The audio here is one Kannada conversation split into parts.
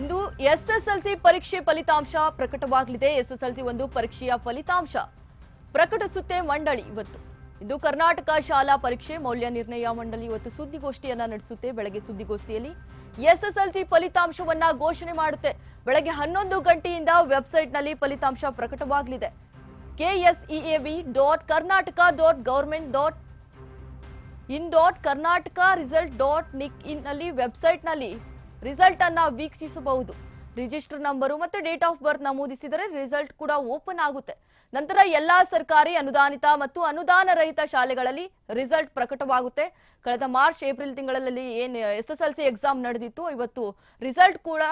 ಇಂದು ಎಸ್ಎಸ್ಎಲ್ಸಿ ಪರೀಕ್ಷೆ ಫಲಿತಾಂಶ ಪ್ರಕಟವಾಗಲಿದೆ. ಎಸ್ಎಸ್ಎಲ್ಸಿ ಒಂದು ಪರೀಕ್ಷೆಯ ಫಲಿತಾಂಶ ಪ್ರಕಟಿಸುತ್ತೆ ಮಂಡಳಿ ಇವತ್ತು. ಇದು ಕರ್ನಾಟಕ ಶಾಲಾ ಪರೀಕ್ಷೆ ಮೌಲ್ಯ ನಿರ್ಣಯ ಮಂಡಳಿ ಇವತ್ತು ಸುದ್ದಿಗೋಷ್ಠಿಯನ್ನ ನಡೆಸುತ್ತೆ. ಬೆಳಗ್ಗೆ ಸುದ್ದಿಗೋಷ್ಠಿಯಲ್ಲಿ ಎಸ್ಎಸ್ಎಲ್ಸಿ ಫಲಿತಾಂಶವನ್ನ ಘೋಷಣೆ ಮಾಡುತ್ತೆ. ಬೆಳಗ್ಗೆ ಹನ್ನೊಂದು ಗಂಟೆಯಿಂದ ವೆಬ್ಸೈಟ್ನಲ್ಲಿ ಫಲಿತಾಂಶ ಪ್ರಕಟವಾಗಲಿದೆ. KSEAB dot Karnataka dot government dot in dot Karnataka result dot nic ಇನ್ನಲ್ಲಿ ನಲ್ಲಿ ವೆಬ್ಸೈಟ್ನಲ್ಲಿ ರಿಸಲ್ಟ್ ಅನ್ನ ವೀಕ್ಷಿಸಬಹುದು. ರಿಜಿಸ್ಟರ್ ನಂಬರು ಮತ್ತು ಡೇಟ್ ಆಫ್ ಬರ್ತ್ ನಮೂದಿಸಿದರೆ ರಿಸಲ್ಟ್ ಕೂಡ ಓಪನ್ ಆಗುತ್ತೆ. ನಂತರ ಎಲ್ಲಾ ಸರ್ಕಾರಿ ಅನುದಾನಿತ ಮತ್ತು ಅನುದಾನ ರಹಿತ ಶಾಲೆಗಳಲ್ಲಿ ರಿಸಲ್ಟ್ ಪ್ರಕಟವಾಗುತ್ತೆ. ಕಳೆದ ಮಾರ್ಚ್, ಏಪ್ರಿಲ್ ತಿಂಗಳಲ್ಲಿ ಏನು S S L C exam ನಡೆದಿತ್ತು, ಇವತ್ತು ರಿಸಲ್ಟ್ ಕೂಡ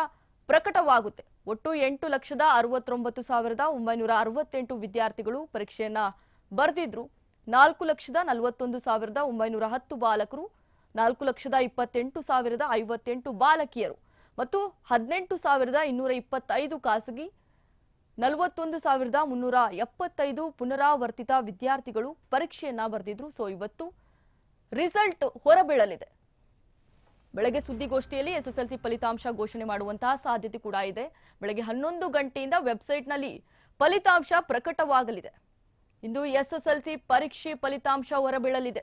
ಪ್ರಕಟವಾಗುತ್ತೆ. ಒಟ್ಟು ಎಂಟು ಲಕ್ಷದ ಅರವತ್ತೊಂಬತ್ತು ಸಾವಿರದ ಒಂಬೈನೂರ ಅರವತ್ತೆಂಟು ವಿದ್ಯಾರ್ಥಿಗಳು ಪರೀಕ್ಷೆಯನ್ನ ಬರೆದಿದ್ರು. ನಾಲ್ಕು ಲಕ್ಷದ ನಲವತ್ತೊಂದು ಸಾವಿರದ ಒಂಬೈನೂರ ಹತ್ತು ಬಾಲಕರು ನಾಲ್ಕು ಲಕ್ಷದ ಇಪ್ಪತ್ತೆಂಟು ಸಾವಿರದ ಐವತ್ತೆಂಟು ಬಾಲಕಿಯರು ಮತ್ತು ಹದಿನೆಂಟು ಸಾವಿರದ ಇನ್ನೂರ ಇಪ್ಪತ್ತೈದು ಖಾಸಗಿ, ನಲವತ್ತೊಂದು ಸಾವಿರದ ಮುನ್ನೂರ ಎಪ್ಪತ್ತೈದು ಪುನರಾವರ್ತಿತ ವಿದ್ಯಾರ್ಥಿಗಳು ಪರೀಕ್ಷೆಯನ್ನ ಬರೆದಿದ್ರು. ಸೊ ಇವತ್ತು ರಿಸಲ್ಟ್ ಹೊರಬೀಳಲಿದೆ. ಬೆಳಗ್ಗೆ ಸುದ್ದಿಗೋಷ್ಠಿಯಲ್ಲಿ ಎಸ್ಎಸ್ಎಲ್ಸಿ ಫಲಿತಾಂಶ ಘೋಷಣೆ ಮಾಡುವಂತಹ ಸಾಧ್ಯತೆ ಕೂಡ ಇದೆ. ಬೆಳಗ್ಗೆ ಹನ್ನೊಂದು ಗಂಟೆಯಿಂದ ವೆಬ್ಸೈಟ್ನಲ್ಲಿ ಫಲಿತಾಂಶ ಪ್ರಕಟವಾಗಲಿದೆ. ಇಂದು ಎಸ್ಎಸ್ಎಲ್ಸಿ ಪರೀಕ್ಷೆ ಫಲಿತಾಂಶ ಹೊರಬೀಳಲಿದೆ.